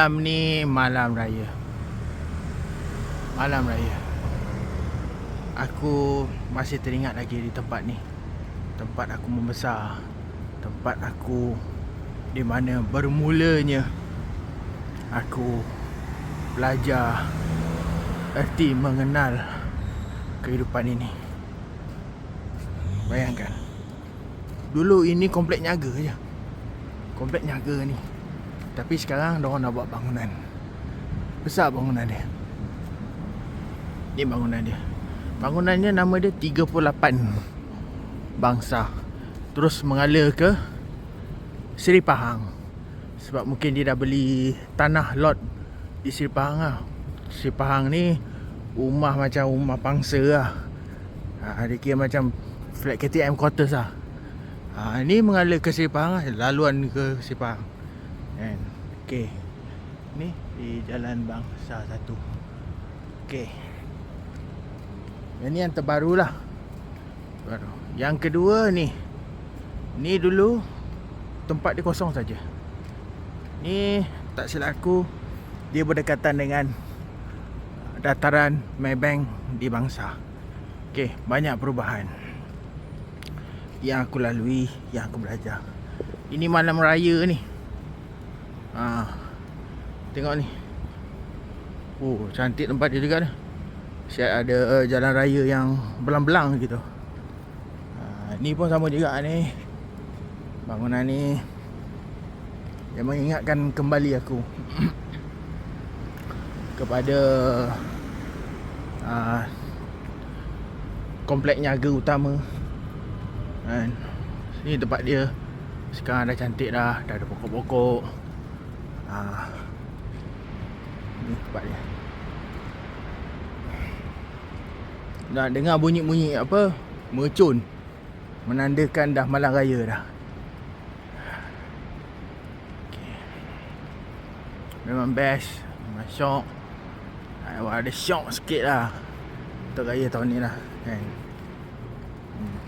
Malam ni malam raya. Malam raya. Aku masih teringat lagi di tempat ni. Tempat aku membesar. Tempat aku di mana bermulanya aku belajar erti mengenal kehidupan ini. Bayangkan. Dulu ini komplek niaga je. Komplek niaga ni. Tapi sekarang orang nak buat bangunan. Besar bangunan dia. Ni bangunan dia. Bangunannya nama dia 38 bangsa. Terus mengalir ke Seri Pahang. Sebab mungkin dia dah beli tanah lot di Seri Pahang lah. Seri Pahang ni rumah macam rumah pangsa lah. Ha, dia kira macam flat KTM quarters lah. Ha, ni mengalir ke Seri Pahang lah. Laluan ke Seri Pahang. Kan. Okey. Ni di Jalan Bangsa satu. Okey. Yang ni yang terbaru lah. Baru. Yang kedua ni. Ni dulu tempat dia kosong saja. Ni tak silap aku dia berdekatan dengan dataran Maybank di Bangsa. Okey, banyak perubahan yang aku lalui, yang aku belajar. Ini malam raya ni. Ha. Tengok ni. Oh, cantik tempat dia juga ni. Siap ada uh, jalan raya yang belang-belang gitu. Ha, ni pun sama juga ni. Bangunan ni yang mengingatkan kembali aku kepada uh, komplek niaga utama. Kan. Ni tempat dia. Sekarang dah cantik dah, dah ada pokok-pokok. Ha. Ni tempat dia. Dah dengar bunyi-bunyi apa? Mercun. Menandakan dah malam raya dah. Okay. Memang best. Memang syok. Ha, ada syok sikit lah. Untuk raya tahun ni lah. Kan? Hmm.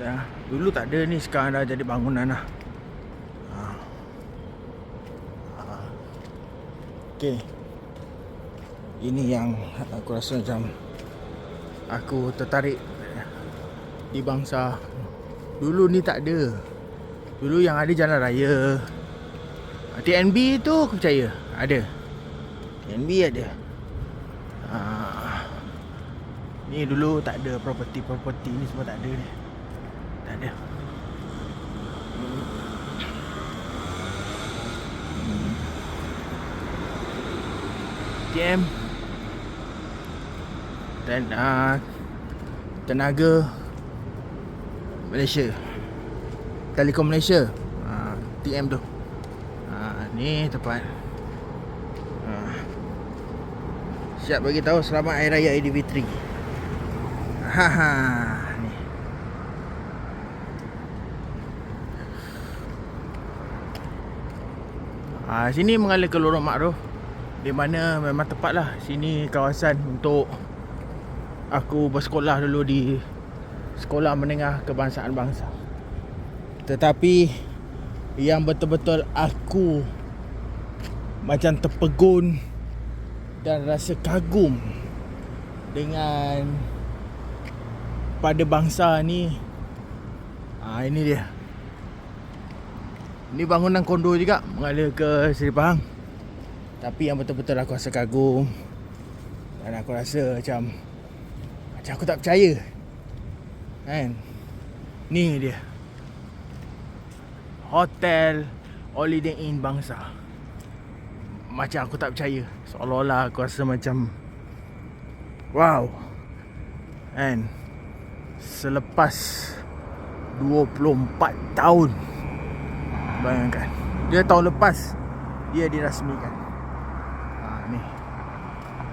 Dah. Dulu tak ada ni. Sekarang dah jadi bangunan lah. Okey. Ini yang aku rasa macam aku tertarik di bangsa. Dulu ni tak ada. Dulu yang ada jalan raya. TNB tu aku percaya ada. TNB ada. Ha. Ni dulu tak ada property-property ni semua tak ada ni. Tak ada. ATM dan uh, tenaga Malaysia. Telekom Malaysia. Uh, TM tu. Uh, ni tempat uh, siap bagi tahu selamat hari raya Aidilfitri haha ni. Ah, sini mengalir ke Lorong Makruh di mana memang tepat lah sini kawasan untuk aku bersekolah dulu di sekolah menengah kebangsaan bangsa. Tetapi yang betul-betul aku macam terpegun dan rasa kagum dengan pada bangsa ni ha, ini dia. Ini bangunan kondo juga mengalir ke Seri Pahang tapi yang betul-betul aku rasa kagum Dan aku rasa macam Macam aku tak percaya. Kan? Ni dia. Hotel Holiday Inn Bangsa. Macam aku tak percaya. Seolah-olah aku rasa macam Wow. Kan? Selepas 24 tahun. Bayangkan. Dia tahun lepas Dia dirasmikan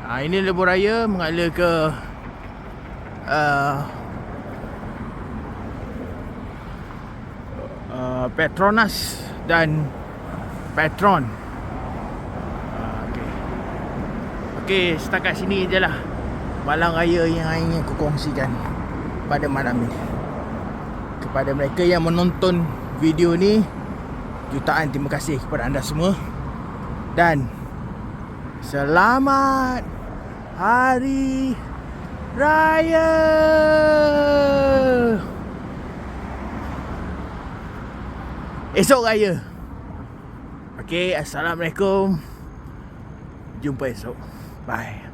Ha, ini lebuh raya mengalir ke uh, uh, Petronas dan Petron. Uh, okay. okay, setakat sini je lah malam raya yang ingin aku kongsikan pada malam ni. Kepada mereka yang menonton video ni, jutaan terima kasih kepada anda semua dan selamat hari raya. Esok raya. Okey assalamualaikum. Jumpa esok. Bye